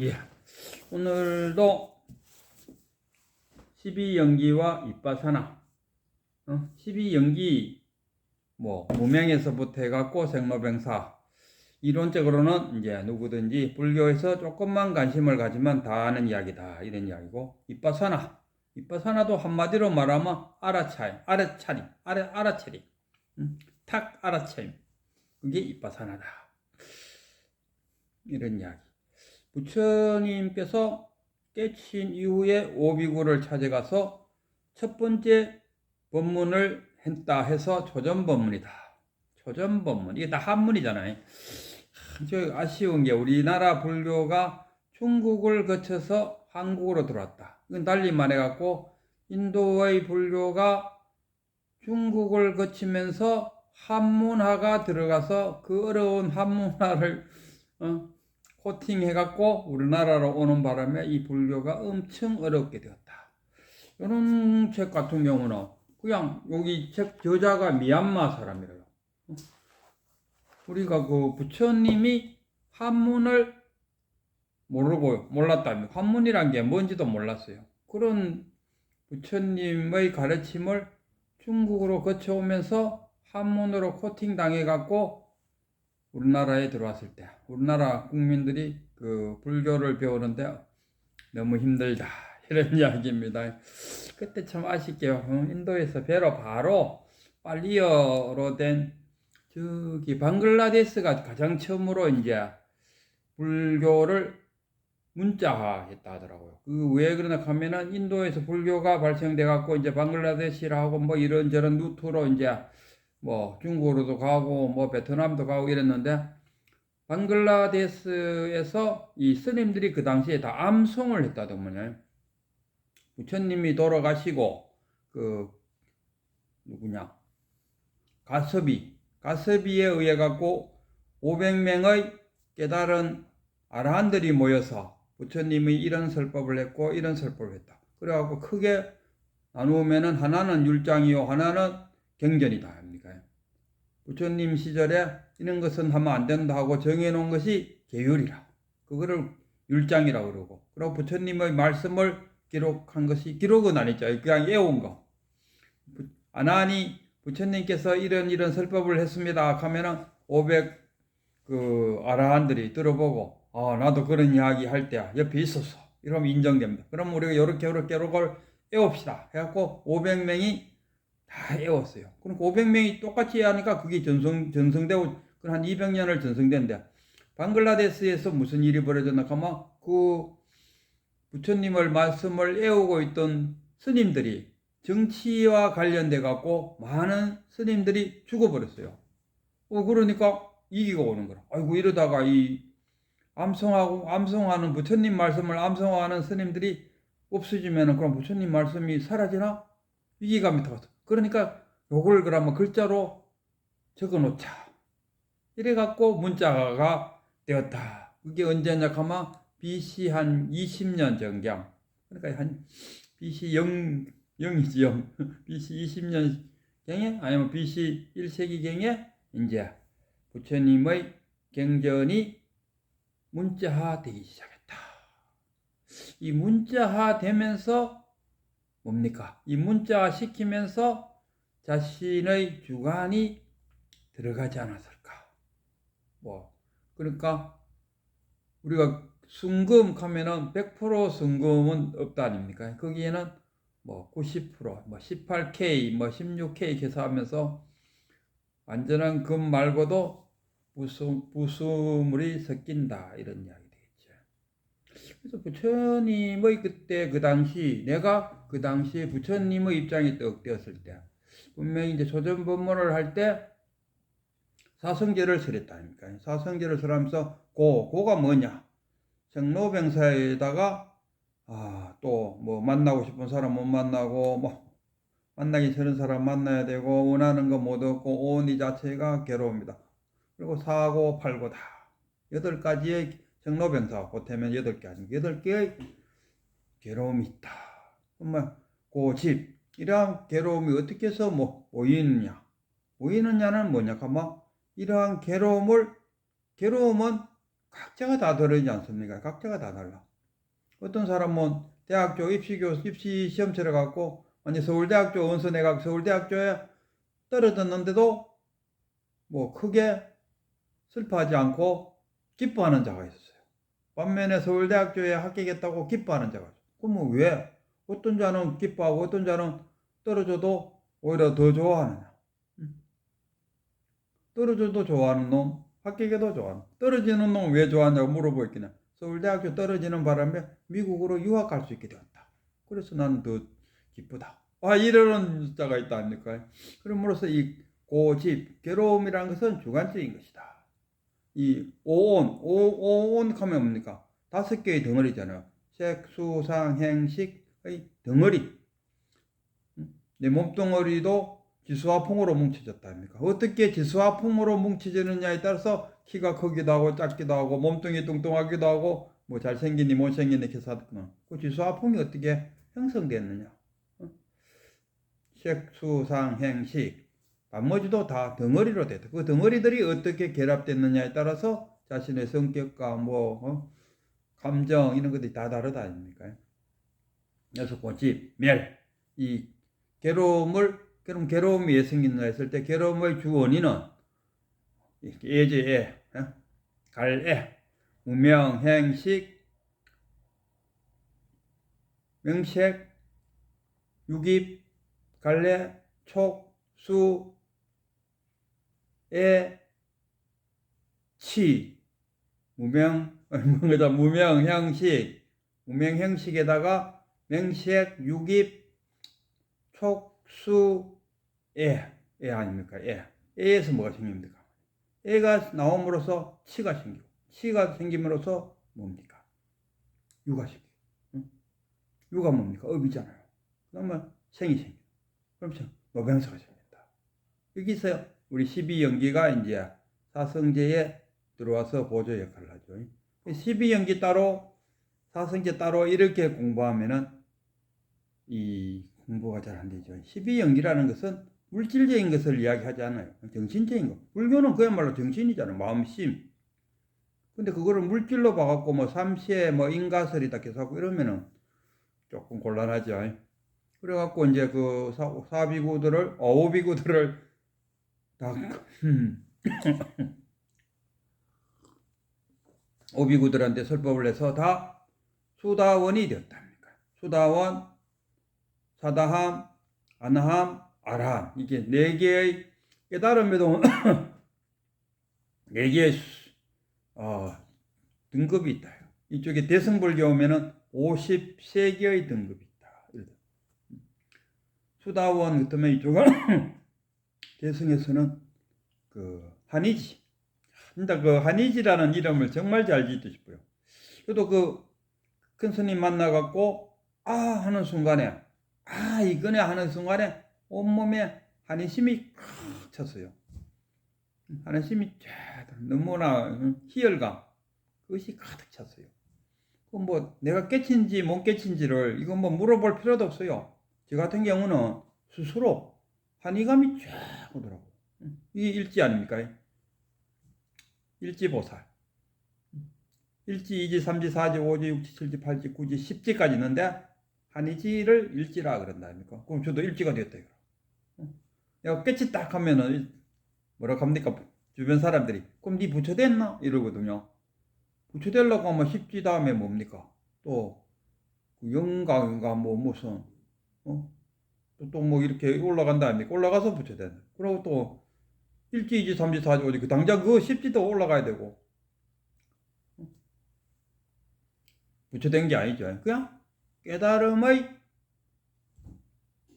예. 오늘도 12연기와 이빠사나 어? 12연기 뭐 무명에서부터 해갖고 생로병사 이론적으로는 이제 누구든지 불교에서 조금만 관심을 가지면 다 아는 이야기다 이런 이야기고 이빠사나 이빠사나도 한마디로 말하면 알아차림 알아차림 알아 알아차림 음? 탁 알아차림 그게 이빠사나다 이런 이야기 부처님께서 깨친 이후에 오비구를 찾아가서 첫 번째 법문을 했다 해서 초전법문이다. 초전법문. 이게 다 한문이잖아요. 저 아쉬운 게 우리나라 불교가 중국을 거쳐서 한국으로 들어왔다. 이건 달리 말해갖고 인도의 불교가 중국을 거치면서 한문화가 들어가서 그 어려운 한문화를 어, 코팅해갖고 우리나라로 오는 바람에 이 불교가 엄청 어렵게 되었다. 이런 책 같은 경우는 그냥 여기 책 저자가 미얀마 사람이래요. 우리가 그 부처님이 한문을 모르고 몰랐다면 한문이란 게 뭔지도 몰랐어요. 그런 부처님의 가르침을 중국으로 거쳐오면서 한문으로 코팅 당해갖고 우리나라에 들어왔을 때 우리나라 국민들이 그 불교를 배우는데 너무 힘들다 이런 이야기입니다. 그때 참 아쉽게요. 어, 인도에서 배로 바로 빨리어로 된 저기 방글라데스가 가장 처음으로 이제 불교를 문자화했다 하더라고요. 그 왜 그러나 하면은 인도에서 불교가 발생돼 갖고 이제 방글라데시라고 뭐 이런저런 루트로 이제 뭐 중국으로도 가고 뭐 베트남도 가고 이랬는데 방글라데스에서 이 스님들이 그 당시에 다 암송을 했다더군요. 부처님이 돌아가시고 그 누구냐 가섭이 가섭이에 의해 갖고 500명의 깨달은 아라한들이 모여서 부처님이 이런 설법을 했고 이런 설법을 했다. 그래갖고 크게 나누면은 하나는 율장이요 하나는 경전이다? 부처님 시절에 이런 것은 하면 안 된다 하고 정해놓은 것이 계율이라. 그거를 율장이라고 그러고. 그리고 부처님의 말씀을 기록한 것이 기록은 아니죠. 그냥 외운 거. 아나니 부처님께서 이런 이런 설법을 했습니다. 하면은 500 그 아라한들이 들어보고 아 나도 그런 이야기 할때 옆에 있었어. 이러면 인정됩니다. 그럼 우리가 이렇게 이렇게 이걸 외웁시다. 해갖고 500명이 다 외웠어요. 그러니까 500명이 똑같이 하니까 그게 전성, 전성되고 한 200년을 전성된대. 방글라데스에서 무슨 일이 벌어졌나 하면 그 부처님을 말씀을 외우고 있던 스님들이 정치와 관련돼 갖고 많은 스님들이 죽어버렸어요. 어, 그러니까 이기가 오는 거라. 아이고 이러다가 이 암송하고 암송하는 부처님 말씀을 암송하는 스님들이 없어지면은 그럼 부처님 말씀이 사라지나? 위기감이 터서. 그러니까 요걸 그러면 글자로 적어 놓자. 이래 갖고 문자가 되었다. 그게 언제냐 하면 BC 한 20년 정경. 그러니까 한 BC 0 0이지 0. BC 20년 경에 아니면 BC 1세기 경에 이제 부처님의 경전이 문자화 되기 시작했다. 이 문자화 되면서 뭡니까? 이 문자화 시키면서 자신의 주관이 들어가지 않았을까? 뭐, 그러니까 우리가 순금 하면은 100% 순금은 없다 아닙니까? 거기에는 뭐 90%, 뭐 18K, 뭐 16K 계산하면서 완전한 금 말고도 부수, 부수물이 섞인다 이런 이야기 되겠죠. 그래서 부처님의 그때 그 당시 내가 그 당시에 부처님의 입장이 떡 되었을 때 분명히 이제 조전 법문을 할 때 사성제를 설했다 아닙니까? 사성제를 설하면서 고 고가 뭐냐? 생로병사에다가 아, 또 뭐 만나고 싶은 사람 못 만나고 뭐 만나기 싫은 사람 만나야 되고 원하는 거 못 얻고 온 이 자체가 괴로웁니다. 그리고 사고 팔고 다 여덟 가지의 생로병사 보태면 여덟 개 아닙니까? 여덟 개의 괴로움이 있다. 정말 고집 이러한 괴로움이 어떻게 해서 뭐 모이느냐? 모이느냐는 뭐냐? 하면 이러한 괴로움을 괴로움은 각자가 다 다르지 않습니까? 각자가 다 달라. 어떤 사람은 대학교 입시 교 입시 시험 치러 갖고 아니 서울대학교 원서내가 서울대학교에 떨어졌는데도 뭐 크게 슬퍼하지 않고 기뻐하는 자가 있었어요. 반면에 서울대학교에 합격했다고 기뻐하는 자가 있어요. 그러면 왜 어떤 자는 기뻐하고 어떤 자는 떨어져도 오히려 더 좋아하느냐? 음. 떨어져도 좋아하는 놈, 합격해도 좋아하는 놈. 떨어지는 놈 왜 좋아하냐고 물어보겠냐? 서울대학교 떨어지는 바람에 미국으로 유학 갈 수 있게 되었다. 그래서 나는 더 기쁘다. 아, 이러는 자가 있다 아닙니까? 그럼으로써 이 고집, 괴로움이라는 것은 주관적인 것이다. 이 오온, 오, 오온 하면 뭡니까? 다섯 개의 덩어리잖아요. 색, 수, 상, 행식의 덩어리. 음? 내 몸뚱어리도 지수와 풍으로 뭉쳐졌다 아닙니까? 어떻게 지수와 풍으로 뭉쳐지느냐에 따라서 키가 크기도 하고 작기도 하고 몸뚱이 뚱뚱하기도 하고 뭐 잘생기니 못생기니 이렇게 사드구나. 그 지수와 풍이 어떻게 형성됐느냐? 어? 색, 수, 상, 행식 나머지도 다 덩어리로 됐다. 그 덩어리들이 어떻게 결합됐느냐에 따라서 자신의 성격과 뭐 어? 감정 이런 것들이 다 다르다 아닙니까? 그래서 고집, 멸, 이 괴로움을 그럼 괴로움이 왜 생긴다 했을 때 괴로움의 주 원인은 예제에 어? 갈애, 무명, 행식, 명색, 유깁, 갈래, 촉, 수, 에, 치, 무명, 뭐다 무명 형식, 무명 형식에다가 명색, 유깁, 촉수, 에, 에 아닙니까? 에. 에에서 뭐가 생깁니까? 에가 나옴으로써 치가 생기고, 치가 생김으로써 뭡니까? 유가 생기고. 응? 유가 뭡니까? 업이잖아요. 그러면 생이 생기고. 그럼 노병사가 생긴다. 여기서 우리 12연기가 이제 사성제에 들어와서 보조 역할을 하죠. 12연기 따로 사성제 따로 이렇게 공부하면은 이 공부가 잘 안 되죠. 12연기라는 것은 물질적인 것을 이야기하지 않아요. 정신적인 거. 불교는 그야말로 정신이잖아요. 마음심. 근데 그거를 물질로 봐갖고 뭐 삼시에 뭐 인가설이다 계속하고 이러면은 조금 곤란하죠. 그래갖고 이제 그 사, 사비구들을, 어비구들을 다, 음. 오비구들한테 설법을 해서 다 수다원이 되었답니까? 수다원, 사다함, 아나함, 아라함. 이게 네 개의 깨달음에도 네 개의 어, 등급이 있다. 이쪽에 대승불교 오면은 53개의 등급이 있다. 수다원 같으면 이쪽은 대승에서는 그 한이지. 근데 그 한이지라는 이름을 정말 잘 짓고 싶어요. 그래도 그 큰 스님 만나 갖고 아 하는 순간에 아 이거네 하는 순간에 온몸에 한이심이 칵 찼어요. 한이심이 쫙 너무나 희열감 그것이 가득 찼어요. 그뭐 내가 깨친지 못 깨친지를 이건 뭐 물어볼 필요도 없어요. 저 같은 경우는 스스로 한이감이 쫙 오더라고. 이게 일지 아닙니까? 일지보살. 일지, 이지, 삼지, 사지, 오지, 육지, 칠지, 팔지, 구지, 십지까지 있는데 한이지를 일지라 그런다 아닙니까? 그럼 저도 일지가 이거. 내가 깨치 딱 하면은 뭐라 합니까? 주변 사람들이 그럼 네 부처 됐나? 이러거든요. 부처 되려고 하면 십지 다음에 뭡니까? 또그 영광인가 뭐 무슨 어? 또뭐 이렇게 올라간다 아닙니까? 올라가서 부처 된다. 그리고 또 일지, 이지, 삼지, 사지, 오지 그 당장 그 십지도 올라가야 되고 부처된 게 아니죠. 그냥 깨달음의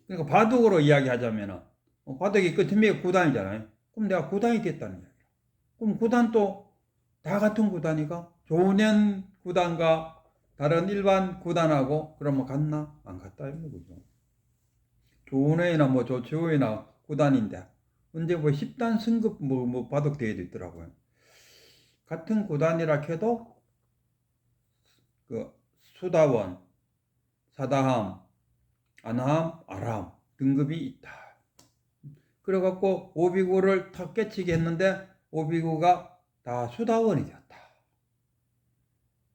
그러니까 바둑으로 이야기하자면은 어, 바둑이 끝에 구단이잖아요. 그럼 내가 구단이 됐다는 얘기야. 그럼 구단 또 다 같은 구단이가 조년 구단과 다른 일반 구단하고 그러면 같나 안 같다 이런 거죠. 조은회나 뭐 조치호이나 구단인데 언제 뭐 10단 승급 뭐, 뭐 바둑 대회도 있더라고요. 같은 구단이라 해도 그 수다원, 사다함, 안함, 아람 등급이 있다. 그래갖고 오비구를 탁 깨치게 했는데 오비구가 다 수다원이 되었다.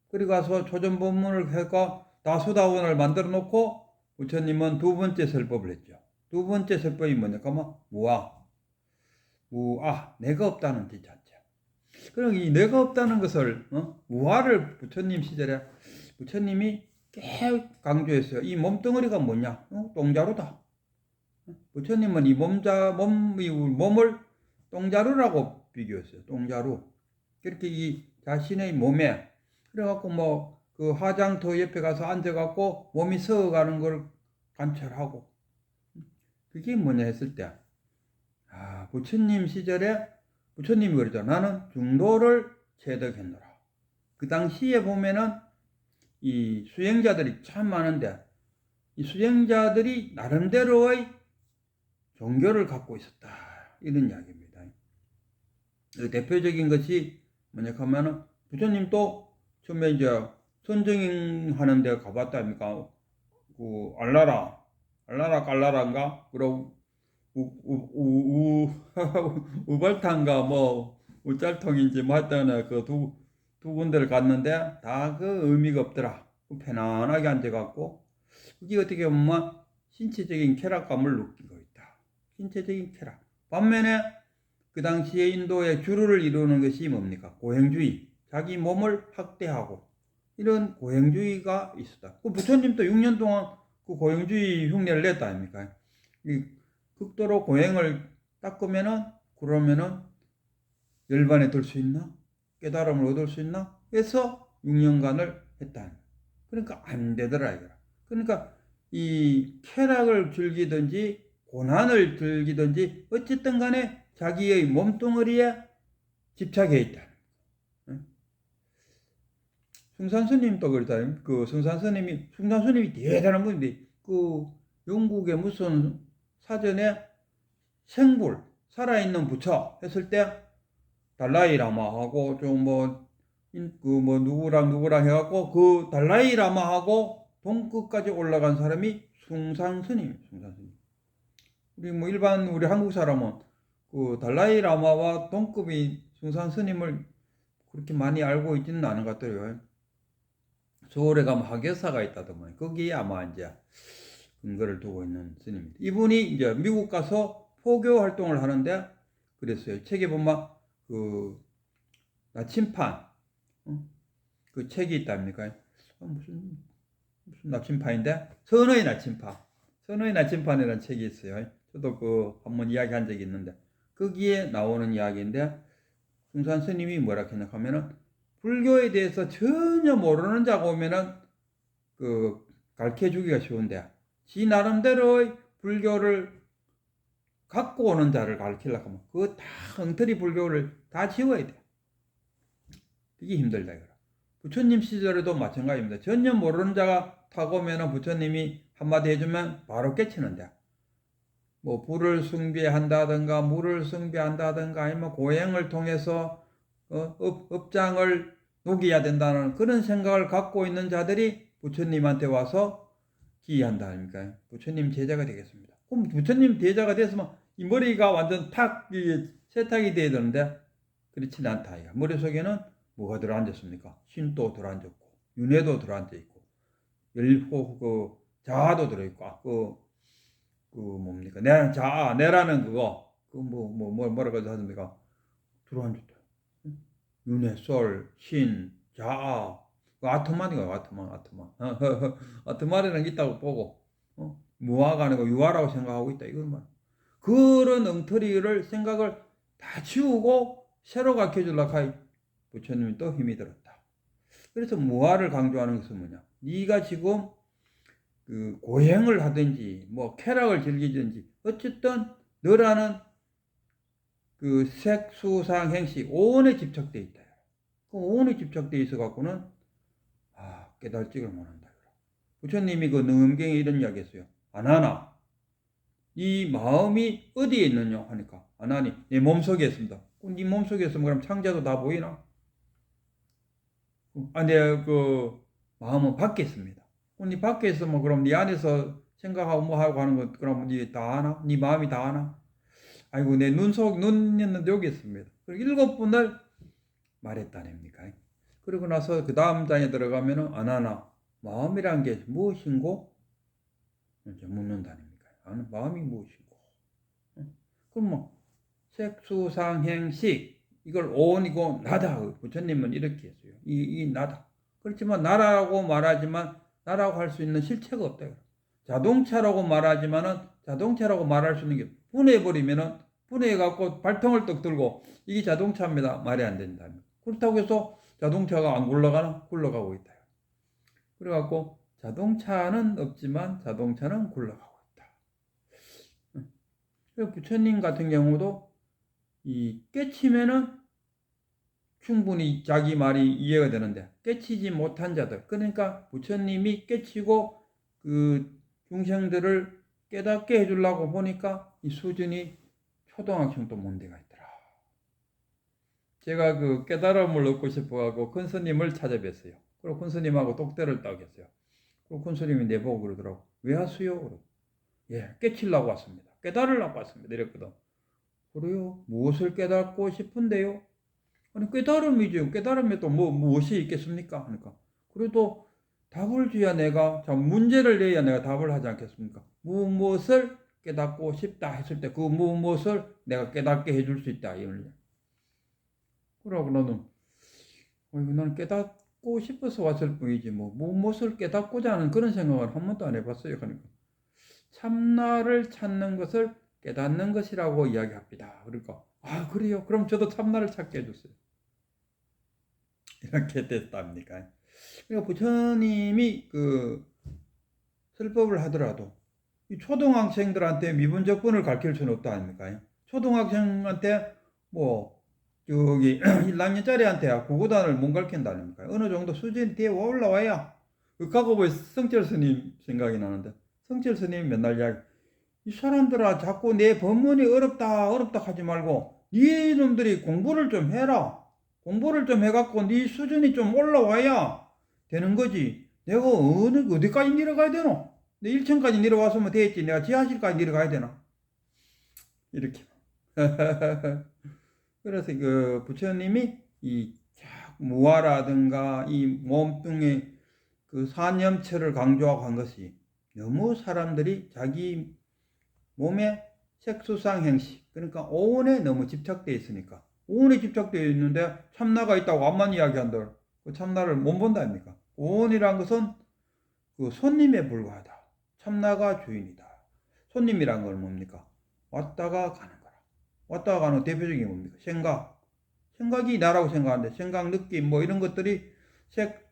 그리고 가서 초전본문을 해가 다소다원을 만들어 놓고 부처님은 두 번째 설법을 했죠. 두 번째 설법이 뭐냐? 그러면 무아. 무아. 내가 없다는 뜻 자체. 그럼 이 내가 없다는 것을, 어? 무아를 부처님 시절에 부처님이 꽤 강조했어요. 이 몸뚱어리가 뭐냐? 어? 똥자루다. 부처님은 이 몸자, 몸, 이 몸을 똥자루라고 비교했어요. 똥자루. 그렇게 이 자신의 몸에, 그래갖고 뭐, 그 화장터 옆에 가서 앉아갖고 몸이 서어가는 걸 관찰하고. 그게 뭐냐 했을 때, 아, 부처님 시절에 부처님이 그러죠. 나는 중도를 체득했노라. 그 당시에 보면은 이 수행자들이 참 많은데, 이 수행자들이 나름대로의 종교를 갖고 있었다. 이런 이야기입니다. 그 대표적인 것이 뭐냐 하면은 부처님도 처음에 이제 선정행 하는 데 가봤다 아닙니까? 그 알라라, 알라라 깔라라인가? 그리고 우우우 우발탄가 뭐 우짤통인지 뭐 하여튼 그두 두 군데를 갔는데 다 그 의미가 없더라. 편안하게 앉아갖고 그게 어떻게 보면 신체적인 쾌락감을 느끼고 있다. 신체적인 쾌락. 반면에 그 당시에 인도의 주류를 이루는 것이 뭡니까? 고행주의. 자기 몸을 학대하고 이런 고행주의가 있었다. 그 부처님도 6년 동안 그 고행주의 흉내를 냈다 아닙니까? 이 극도로 고행을 닦으면은 그러면은 열반에 들 수 있나? 깨달음을 얻을 수 있나? 그래서 6년간을 했다. 그러니까 안 되더라 이거라. 그러니까 이 쾌락을 즐기든지 고난을 즐기든지 어쨌든 간에 자기의 몸뚱어리에 집착해 있다. 승산 스님도 그렇다. 그 승산 스님이 승산 스님이 대단한 분인데 그 영국의 무슨 사전에 생불 살아있는 부처 했을 때 달라이 라마하고 좀뭐 그 뭐 누구랑 누구랑 해갖고 그 달라이 라마하고 동급까지 올라간 사람이 숭산 스님, 숭산 스님. 우리 뭐 일반 우리 한국 사람은 그 달라이 라마와 동급이 숭산 스님을 그렇게 많이 알고 있지는 않은 것 같아요. 서울에 가면 학예사가 있다더만 거기에 아마 이제 근거를 두고 있는 스님입니다. 이분이 이제 미국 가서 포교 활동을 하는데 그랬어요. 책에 보면 그 나침판 어? 그 책이 있답니까? 어, 무슨 무슨 나침판인데 선의 나침판 선의 나침판이라는 책이 있어요. 저도 그 한번 이야기한 적이 있는데 거기에 나오는 이야기인데 승산 스님이 뭐라 생각하면은 불교에 대해서 전혀 모르는 자가 오면은 그 가르쳐 주기가 쉬운데 지 나름대로의 불교를 갖고 오는 자를 가르치려고 하면 그거 다 엉터리 불교를 다 지워야 돼. 그게 힘들다 이거라. 부처님 시절에도 마찬가지입니다. 전혀 모르는 자가 타고 오면은 부처님이 한마디 해주면 바로 깨치는데 뭐 불을 숭배한다든가 물을 숭배한다든가 아니면 고행을 통해서 어, 업, 업장을 녹여야 된다는 그런 생각을 갖고 있는 자들이 부처님한테 와서 기이한다 아닙니까? 부처님 제자가 되겠습니다. 그럼 부처님 제자가 됐으면 이 머리가 완전 탁 이, 세탁이 돼야 되는데 그렇지는 않다. 이거. 머릿속에는 뭐가 들어앉았습니까? 신도 들어앉았고 윤회도 들어앉아 있고 열호 그 자아도 들어있고 아, 그, 그 뭡니까? 내 자아 내라는 그거 그뭐뭐 뭐 뭐라고 하십니까? 들어앉았다. 윤회, 솔, 신, 자아 그 아트만이가 아트만 아트만 아트만이라는 게 있다고 보고 어? 무화가 아니고 유화라고 생각하고 있다 이걸 말. 그런 엉터리를 생각을 다 지우고 새로 가르쳐 주려고 하이 부처님이 또 힘이 들었다. 그래서 무화를 강조하는 것은 뭐냐? 네가 지금 그 고행을 하든지 뭐 쾌락을 즐기든지 어쨌든 너라는 그 색수상 행시 오온에 집착돼 있다. 그 오온에 집착돼 있어 갖고는 아 깨달지를 못한다. 부처님이 그 능엄경에 이런 이야기했어요. 안 하나 이 마음이 어디에 있느냐 하니까 아나니 내 몸속에 있습니다. 네 몸속에 있으면 그럼 창자도 다 보이나? 아, 내 그 마음은 밖에 있습니다. 네 밖에 있으면 그럼 네 안에서 생각하고 뭐 하고 하는 것 그럼 네다 아나? 네 마음이 다 아나? 아이고 내 눈 속 눈 있는데 여기 있습니다. 그리고 일곱 분을 말했다냅니까? 그리고 나서 그 다음 장에 들어가면은 아나나 마음이란 게 무엇인고 이제 묻는다니까. 아는 마음이 무엇인고. 응? 그럼 뭐 색수상행식 이걸 온이고 나다. 부처님은 이렇게 했어요. 이, 이 나다. 그렇지만 나라고 말하지만 나라고 할 수 있는 실체가 없다. 자동차라고 말하지만은 자동차라고 말할 수 있는 게 분해버리면은 분해해갖고 발통을 떡 들고 이게 자동차입니다. 말이 안 된다. 그렇다고 해서 자동차가 안 굴러가나? 굴러가고 있다. 그래갖고 자동차는 없지만 자동차는 굴러가고 있다. 부처님 같은 경우도 이 깨치면은 충분히 자기 말이 이해가 되는데 깨치지 못한 자들 그러니까 부처님이 깨치고 그 중생들을 깨닫게 해주려고 보니까 이 수준이 초등학생도 문제가 있더라. 제가 그 깨달음을 얻고 싶어하고 큰 스님을 찾아뵀어요. 그리고 큰 스님하고 똑대를 따겠어요. 큰 스님이 내보고 그러더라고. 왜 하수요? 그러고. 예, 깨치려고 왔습니다. 깨달으려고 왔습니다. 이랬거든. 그래요? 무엇을 깨닫고 싶은데요? 아니, 깨달음이죠. 깨달음에 또 뭐, 무엇이 있겠습니까? 그러니까. 그래도 답을 줘야 내가, 자, 문제를 내야 내가 답을 하지 않겠습니까? 무엇을 깨닫고 싶다 했을 때 그 무엇을 내가 깨닫게 해줄 수 있다. 이걸. 그러고 너는, 어이구, 나는 깨닫 고 싶어서 왔을 뿐이지, 뭐, 무엇을 깨닫고자 하는 그런 생각을 한 번도 안 해봤어요. 그러니까. 참나를 찾는 것을 깨닫는 것이라고 이야기합니다. 그러니까, 아, 그래요. 그럼 저도 참나를 찾게 해주세요. 이렇게 됐답니까? 그러니까 부처님이 그 설법을 하더라도 이 초등학생들한테 미분 적분을 가르칠 수는 없다 아닙니까? 초등학생한테 뭐 저기 1학년짜리한테 국어단을 못 가르친다 아닙니까? 어느 정도 수준 뒤에 올라와야 그하고 뭐 성철 스님 생각이 나는데 성철 스님이 맨날 이야기 이 사람들아 자꾸 내 법문이 어렵다 어렵다 하지 말고 네 놈들이 공부를 좀 해라 공부를 좀 해갖고 네 수준이 좀 올라와야 되는 거지 내가 어느 어디까지 내려가야 되노? 내 1층까지 내려왔으면 되겠지 내가 지하실까지 내려가야 되나? 이렇게 그래서 그 부처님이 이 무화라든가 이 몸뚱의 그 산염체를 강조하고 한 것이 너무 사람들이 자기 몸에 색수상 행식 그러니까 오온에 너무 집착되어 있으니까 오온에 집착되어 있는데 참나가 있다고 암만 이야기한들 그 참나를 못 본다 아닙니까? 오온이란 것은 그 손님에 불과하다. 참나가 주인이다. 손님이란 건 뭡니까? 왔다가 가는. 왔다가 가는 대표적인 게 뭡니까? 생각. 생각이 나라고 생각하는데 생각, 느낌 뭐 이런 것들이 색,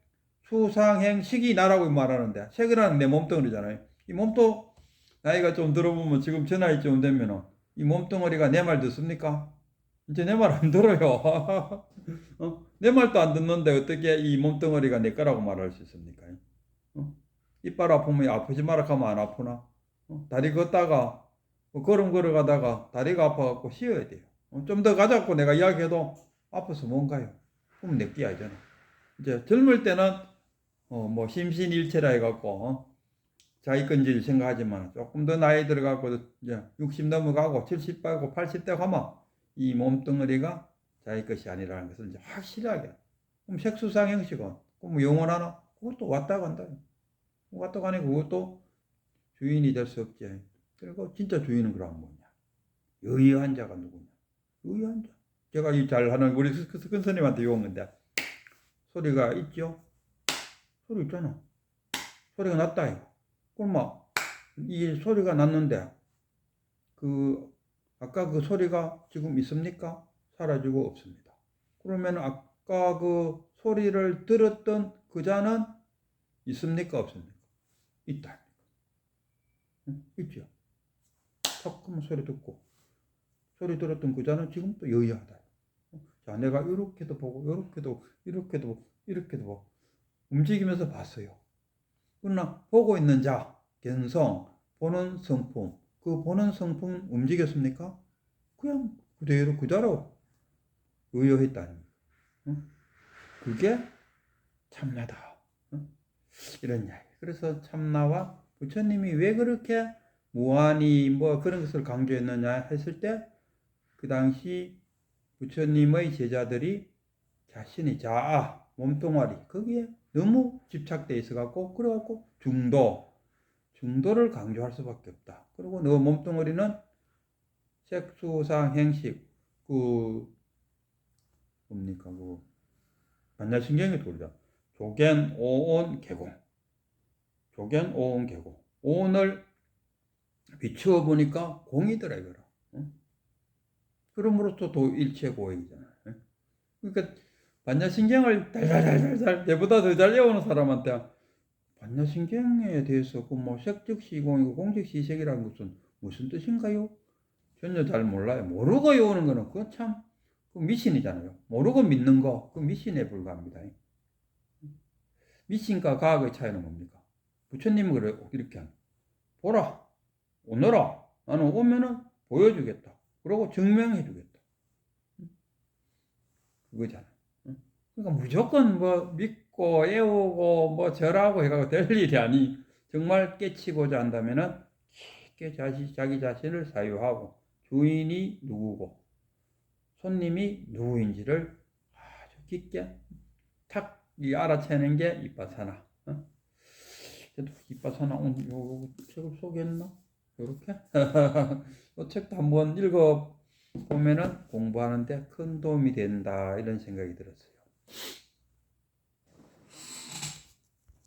수상행, 식이 나라고 말하는데 색이라는 내 몸뚱어리잖아요. 이 몸도 나이가 좀 들어보면 지금 저 나이쯤 되면은 이 몸뚱어리가 내 말 듣습니까? 이제 내 말 안 들어요. 어? 내 말도 안 듣는데 어떻게 이 몸뚱어리가 내 거라고 말할 수 있습니까? 어? 이빨 아프면 아프지 마라 하면 안 아프나? 어? 다리 걷다가 뭐 걸음 걸어가다가 다리가 아파갖고 쉬어야 돼요. 어? 좀더 가자고 내가 이야기해도 아파서 뭔가요? 그럼 내끼 알잖아. 이제 젊을 때는 어, 뭐 심신일체라 해갖고 어? 자기 건지를 생각하지만 조금 더 나이 들어가고 이제 60 넘어가고 70 가고 80대 가면 이 몸뚱어리가 자기 것이 아니라는 것을 이제 확실하게 그럼 색수상 형식은 그럼 영원하나? 그것도 왔다 간다. 왔다 가니 그것도 주인이 될 수 없지. 그리고 진짜 주인은 그럼 뭐냐? 의의한 자가 누구냐? 의의한 자. 제가 이 잘하는 우리 큰 스님한테 요건데 소리가 있죠? 소리 있잖아. 소리가 났다 이거. 그럼 막이 소리가 났는데 그 아까 그 소리가 지금 있습니까? 사라지고 없습니다. 그러면 아까 그 소리를 들었던 그 자는 있습니까? 없습니까? 있다. 응? 있죠. 조금 소리 듣고 소리 들었던 그 자는 지금 또 여의하다. 자, 내가 이렇게도 보고 이렇게도 이렇게도 이렇게도 보고 움직이면서 봤어요. 그러나 보고 있는 자, 견성, 보는 성품, 그 보는 성품 움직였습니까? 그냥 그대로 그대로 의여했다는 응? 그게 참나다. 응? 이런 이야기. 그래서 참나와 부처님이 왜 그렇게 무한히 뭐 그런 것을 강조했느냐 했을 때 그 당시 부처님의 제자들이 자신이 자아 몸뚱아리 거기에 너무 집착돼 있어 갖고 그래 갖고 중도 중도를 강조할 수밖에 없다. 그리고 너 몸뚱아리는 색수상 행식 그 뭡니까 그 반야신경이 돌자 조견 오온 개공. 조견 오온 개공. 오온을 비추어 보니까 공이더라 이거라. 응? 그럼으로써 도 일체 고액이잖아. 응? 그러니까 반야신경을 달달달달달 내보다 더 잘 외우는 사람한테 반야신경에 대해서 그뭐 색즉시공이고 공즉시색이라는 것은 무슨 뜻인가요? 전혀 잘 몰라요. 모르고 외우는 거는 그건 참그 미신이잖아요. 모르고 믿는 거, 그 미신에 불과합니다. 미신과 과학의 차이는 뭡니까? 부처님은 그래 이렇게 한 보라, 오너라. 나는 오면은 보여주겠다. 그러고 증명해주겠다. 그거잖아. 응? 그러니까 무조건 뭐 믿고 외우고 뭐 절하고 해가고 될 일이 아니. 정말 깨치고자 한다면은 깊게 자시, 자기 자신을 사유하고 주인이 누구고 손님이 누구인지를 아주 깊게 탁이 알아채는 게 이빠사나. 어? 이빠사나 오늘 요 책을 소개했나? 요렇게 이 책도 한번 읽어 보면은 공부하는데 큰 도움이 된다 이런 생각이 들었어요.